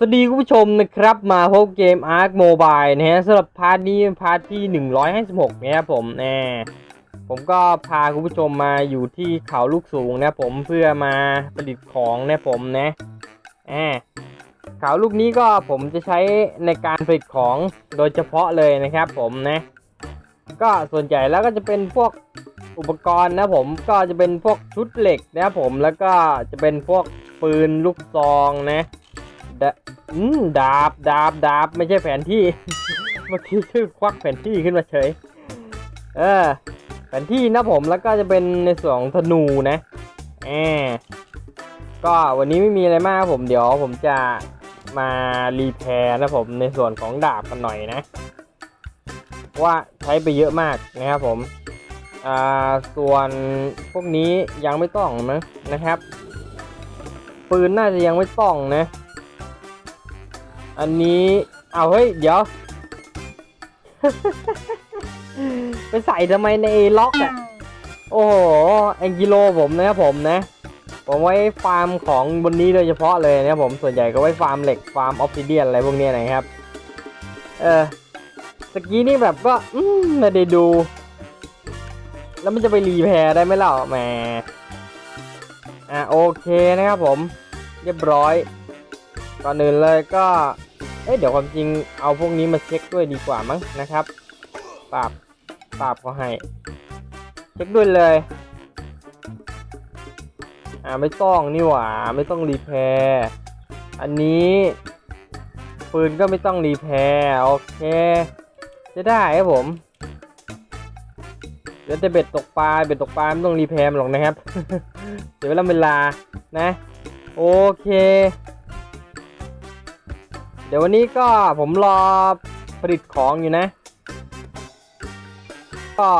สวัสดีคุณผู้ชมนะครับมาพบเกม Ark Mobile นะฮะสำหรับพาร์ทนี้พาร์ทที่ 156นะครับผมแน่ผมก็พาคุณผู้ชมมาอยู่ที่เขาลูกสูงนะผมเพื่อมาประดิษฐ์ของนะผมนะแอบเขาลูกนี้ก็ผมจะใช้ในการผลิตของโดยเฉพาะเลยนะครับผมนะก็ส่วนใหญ่แล้วก็จะเป็นพวกอุปกรณ์นะผมก็จะเป็นพวกชุดเหล็กนะผมแล้วก็จะเป็นพวกปืนลูกซองนะ ดาอืมดาบดาบดาบไม่ใช่แผนที่ เมื่อกี้ชื่อควักแผนที่ขึ้นมาเฉย เออ แผนที่นะผมแล้วก็จะเป็นในส่วนของธนูนะแอบก็วันนี้ไม่มีอะไรมากผมเดี๋ยวผมจะมารีแพร์นะผมในส่วนของดาบกันหน่อยนะ ว่าใช้ไปเยอะมากนะครับผมอ่าส่วนพวกนี้ยังไม่ต้องมั้งนะครับ ปืนน่าจะยังไม่ต้องนะ อันนี้เอาเฮ้ย เดี๋ยว ไปใส่ทำไมในล็อกอะโอ้โหแองกิโลผมนะครับผมนะ ผมไว้ฟาร์มของบนนี้โดยเฉพาะเลยนะครับผมส่วนใหญ่ก็ไว้ฟาร์มเหล็กฟาร์มออฟซิเดียนอะไรพวกเนี้ยนะครับ เออตะกี้นี่แบบก็อืมไม่ได้ดู แล้วมันจะไปรีแพร์ได้ไหมเล่าแหมอะโอเคนะครับผม เรียบร้อย ก่อนอื่นเลยก็ เอ๊ะเดี๋ยวความจริงเอาพวกนี้มาเช็คด้วยดีกว่ามั้งนะครับ ปราบ ปราบเขาให้ เช็คด้วยเลย อ่าไม่ต้องนี่หว่าไม่ต้องรีแพร์อันนี้ปืนก็ไม่ต้องรีแพร์โอเค จะได้ครับผมเดี๋ยวจะเบ็ดตกปลาเบ็ดตกปลาไม่ต้องรีแพร์หรอกนะครับ เดี๋ยวเวลาเวลานะ โอเค เดี๋ยววันนี้ก็ผมรอผลิตของอยู่นะ ก็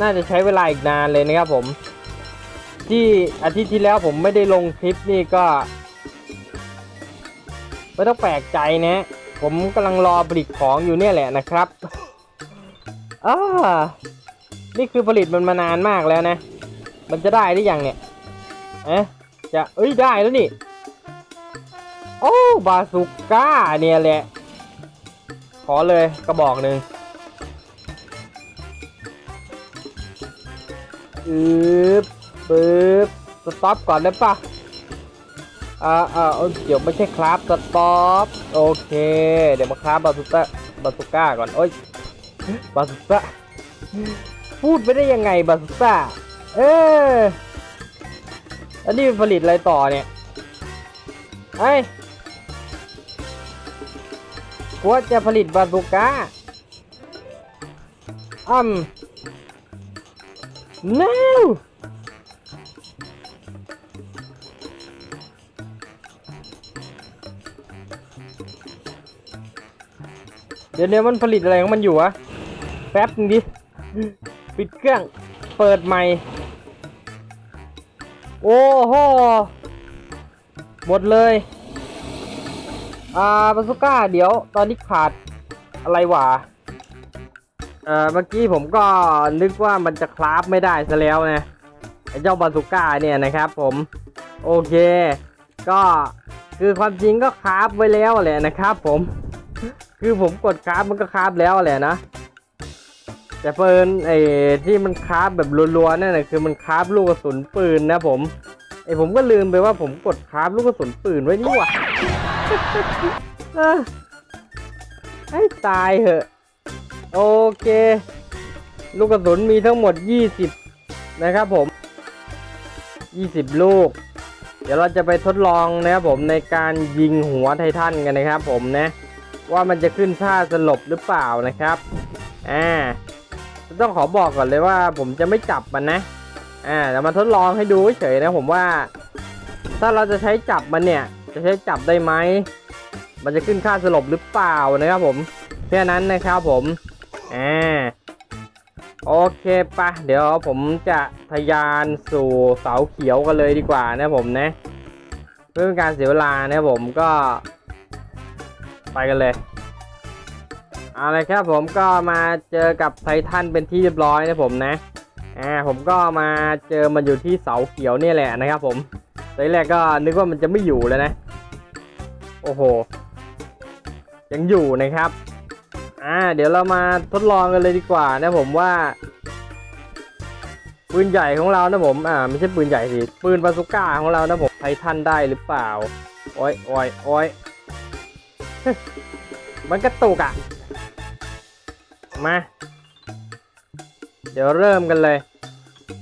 น่าจะใช้เวลาอีกนานเลยนะครับผม ที่อาทิตย์ที่แล้วผมไม่ได้ลงคลิปนี่ก็ ไม่ต้องแปลกใจนะ ผมกำลังรอผลิตของอยู่เนี่ยแหละนะครับอ่านี่คือผลิตมันมานานมากแล้วนะ มันจะได้หรือยังเนี่ยเอ๊ะจะเอ้ยได้แล้วนี่ อ้บาสุก้าเนี่ยแหละ ขอเลยกระบอกหนึ่งอืบปึ๊บสต็อปก่อนได้ปะอ่าอ่าเดี๋ยวไม่ใช่ครับสต็อปโอเค เดี๋ยวมาครับบาสุก้าบาสุก้าก่อนโอ้ยบาสุก้าพูดไปได้ยังไงบาสุก้าเอออันนี้ผลิตอะไรต่อเนี่ยไอ้ย ว่าจะผลิตบาสุก้าอืม no เดี๋ยวเดี๋ยวมันผลิตอะไรของมันอยู่วะ แป๊บนึงดิ ปิดเครื่อง เปิดใหม่ โอ้โห หมดเลย อ่าบาสุก้าเดี๋ยวตอนนี้ขาดอะไรวะเอ่อเมื่อกี้ผมก็นึกว่ามันจะคราฟไม่ได้ซะแล้วนะไอ้เจ้าบาสุก้าเนี่ยนะครับผมโอเค ก็คือความจริงก็คราฟไว้แล้วแหละนะครับผม คือผมกดคราฟมันก็คราฟแล้วแหละนะแต่เฟินไอ้ที่มันคราฟแบบรัวๆนั่นแหละคือมันคราฟลูกกระสุนปืนนะผมไอ้ผมก็ลืมไปว่าผมกดคราฟลูกกระสุนปืนไว้นี่หว่า ให้ตายเหอะ โอเค ลูกกระสุนมีทั้งหมด 20 นะครับผม 20 ลูก เดี๋ยวเราจะไปทดลองนะครับผมในการยิงหัวไททันกันนะครับผมนะ ว่ามันจะขึ้นท่าสลบหรือเปล่านะครับอ่าต้องขอบอกก่อนเลยว่าผมจะไม่จับมันนะ อ่าแต่มาทดลองให้ดูเฉยนะผมว่า ถ้าเราจะใช้จับมันเนี่ย จะใช้จับได้ไหม มันจะขึ้นค่าสลบหรือเปล่านะครับผมแค่นั้นนะครับผมอ่าโอเคปะเดี๋ยวผมจะทะยานสู่เสาเขียวกันเลยดีกว่านะผมนะ เพื่อเป็นการเสียเวลานะผมก็ ไปกันเลยเอาเลยครับผมก็มาเจอกับไททันเป็นที่เรียบร้อยนะผมนะอ่าผมก็มาเจอมันอยู่ที่เสาเขียวนี่แหละนะครับผมตอนแรกก็นึกว่ามันจะไม่อยู่แล้วนะ โอ้โห ยังอยู่นะครับ อ่า เดี๋ยวเรามาทดลองกันเลยดีกว่านะผมว่า ปืนใหญ่ของเรานะผม อ่า ไม่ใช่ปืนใหญ่สิ ปืนบาซูก้าของเรานะผมไททันได้หรือเปล่า โอ้ยโอ้ยโอ้ยมันกระตุกอะมา เดี๋ยวเริ่มกันเลย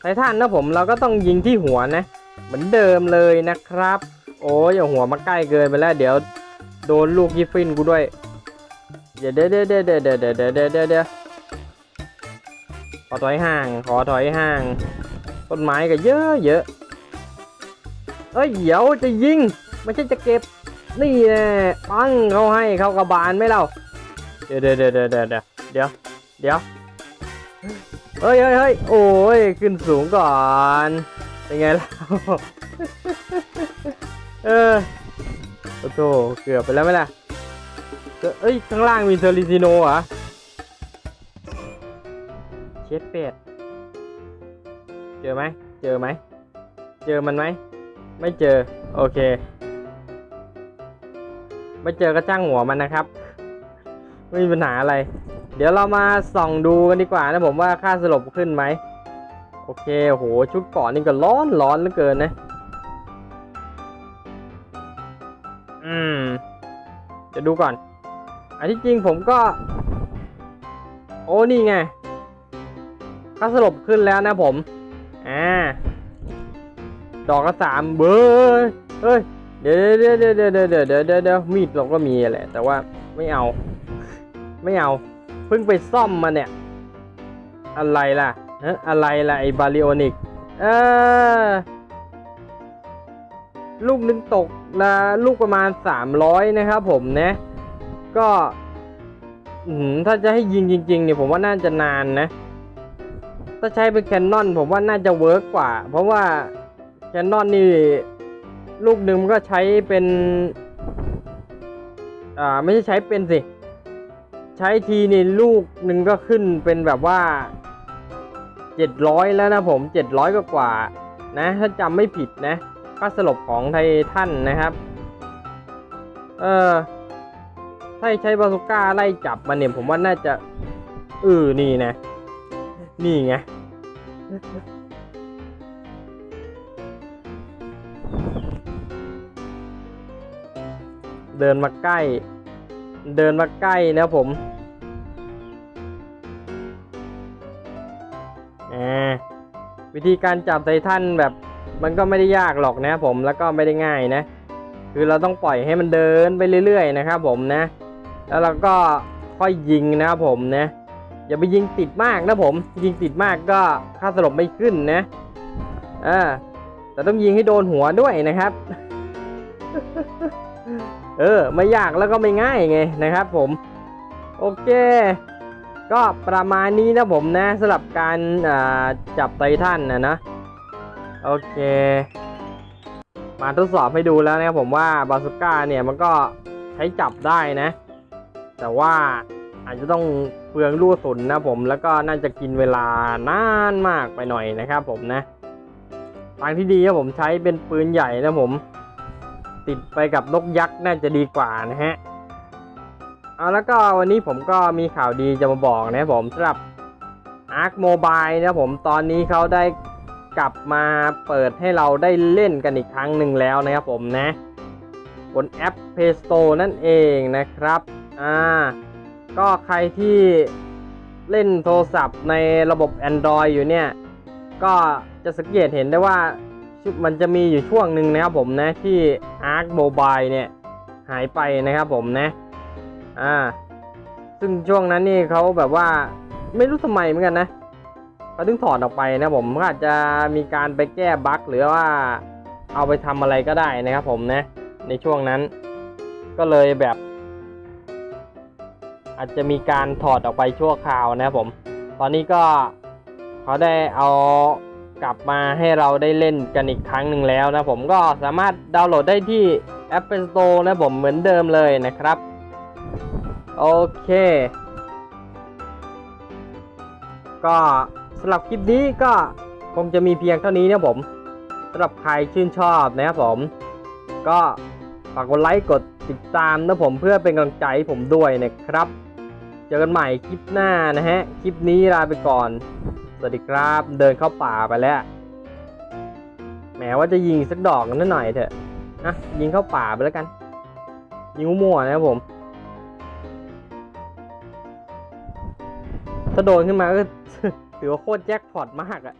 ไททันนะผมเราก็ต้องยิงที่หัวนะ เหมือนเดิมเลยนะครับ อ้ยอย่าหัวมาใกล้เกินไปแล้ว เดี๋ยวโดนลูกยิฟฟินกูด้วย เดี๋ยวเดี๋ยวเดี๋ยวเดี๋ยวเดี๋ยวเดี๋ยวเดี๋ยวเดี๋ยวขอถอยห่าง ขอถอยห่าง ต้นไม้ก็เยอะเยอะเอ้ยเดี๋ยวจะยิง ไม่ใช่จะเก็บ นี่แน่ปังเขาให้เขากระบาลไมเราเดี๋ยวเดี๋ยวเดี๋ยวเดี๋ยวเดี๋ยวเดี๋ยวเดี๋ยวเดี๋ยวเฮ้ยเฮ้ยเฮ้ยโอ้ยขึ้นสูงก่อน เป็นไงล่ะ เออโอ้โหเกือบไปแล้วไหมล่ะเอ้ย ข้างล่างมีเทอริซิโนเหรอ เชฟเป็ด เจอไหม เจอไหม เจอมันไหม ไม่เจอ โอเค ไม่เจอก็จ้างหัวมันนะครับ ไม่มีปัญหาอะไร เดี๋ยวเรามาส่องดูกันดีกว่านะผมว่าค่าสลบขึ้นไหม โอเคโหชุดก่อนนี่ก็ร้อนร้อนเหลือเกินนะ อืม จะดูก่อน อันที่จริงผมก็ โอ้นี่ไงก็สลบขึ้นแล้วนะผม อ่า ดอกละสามเบอร์เฮ้ย เดี๋ยวเดี๋ยวเดี๋ยวเดี๋ยวเดี๋ยวเดี๋ยวเดี๋ยวมีดเราก็มีแหละ แต่ว่าไม่เอา ไม่เอา เพิ่งไปซ่อมมาเนี่ย อะไรล่ะ เอออะไรล่ะไอ้บาลิโอนิก เออ ลูกหนึงตกละลูกประมาณ 300 นะครับผมนะก็ถ้าจะให้ยิงจริงๆเนี่ยผมว่าน่าจะนานนะ ถ้าใช้เป็นแคนนอนผมว่าน่าจะเวิร์กกว่า เพราะว่าแคนนอนนี่ลูกหนึ่งมันก็ใช้เป็น อ่าไม่ใช่ใช้เป็นสิ ใช้ทีนี่ลูกหนึ่งก็ขึ้นเป็นแบบว่าเจ็ดร้อยแล้วนะผมเจ็ดร้อยกว่านะ ถ้าจำไม่ผิดนะ ค่าสลบของไททันนะครับ เออถ้าใช้บาซูก้าไล่จับมันเนี่ยผมว่าน่าจะเออนี่นะ นี่ไงเดินมาใกล้ เดินมาใกล้นะผมอวิธีการจับไททันแบบ มันก็ไม่ได้ยากหรอกนะผมแล้วก็ไม่ได้ง่ายนะ คือเราต้องปล่อยให้มันเดินไปเรื่อยๆนะครับผมนะ แล้วเราก็ค่อยยิงนะครับผมนะ อย่าไปยิงติดมากนะผม ยิงติดมากก็ค่าสลบไม่ขึ้นนะอ่าแต่ต้องยิงให้โดนหัวด้วยนะครับ เออ ไม่ยากแล้วก็ไม่ง่ายไงนะครับผม โอเค ก็ประมาณนี้นะผมนะสำหรับการจับไททันนะนะ โอเค มาทดสอบให้ดูแล้วนะครับผมว่าบาสุก้าเนี่ยมันก็ใช้จับได้นะ แต่ว่าอาจจะต้องเปลืองลูกสุนนะผมแล้วก็น่าจะกินเวลานานมากไปหน่อยนะครับผมนะทางที่ดีครับผมใช้เป็นปืนใหญ่นะผม ติดไปกับนกยักษ์น่าจะดีกว่านะฮะเอาแล้วก็วันนี้ผมก็มีข่าวดีจะมาบอกนะผมสำหรับ Arc Mobile นะผมตอนนี้เขาได้ กลับมาเปิดให้เราได้เล่นกันอีกครั้งหนึ่งแล้วนะครับผมนะบนแอป Play Store นั่นเองนะครับอ่าก็ใครที่เล่นโทรศัพท์ในระบบ Android อยู่เนี่ย ก็จะสังเกตเห็นได้ว่ามันจะมีอยู่ช่วงหนึ่งนะครับผมนะที่ Arc Mobile เนี่ย หายไปนะครับผมนะอ่าซึ่งช่วงนั้นนี่เขาแบบว่าไม่รู้ทำไมเหมือนกันนะ เขาถึงถอดออกไปนะผมก็อาจจะมีการไปแก้บั๊กหรือว่าเอาไปทำอะไรก็ได้นะครับผมนะ ในช่วงนั้น ก็เลยแบบ อาจจะมีการถอดออกไปชั่วคราวนะครับผม ตอนนี้ก็เขาได้เอากลับมาให้เราได้เล่นกันอีกครั้งหนึ่งแล้วนะผมก็สามารถดาวน์โหลดได้ที่ Apple Store นะผมเหมือนเดิมเลยนะครับ โอเค ก็ำหรับคลิปนี้ก็คงจะมีเพียงเท่านี้นะผมสำหรับใครชื่นชอบนะครับผม ก็ฝากกดไลค์กดติดตามนะผมเพื่อเป็นกำลังใจให้ผมด้วยนะครับ เจอกันใหม่คลิปหน้านะฮะ คลิปนี้ลาไปก่อน สวัสดีครับเดินเข้าป่าไปแล้วแหมว่าจะยิงสักดอกกันหน่อยเถอะนะยิงเข้าป่าไปแล้วกัน ยิงมั่วนะครับผม ถ้าโดนขึ้นมาก็ ถือว่าโคตรแจ็คพอตมากอะ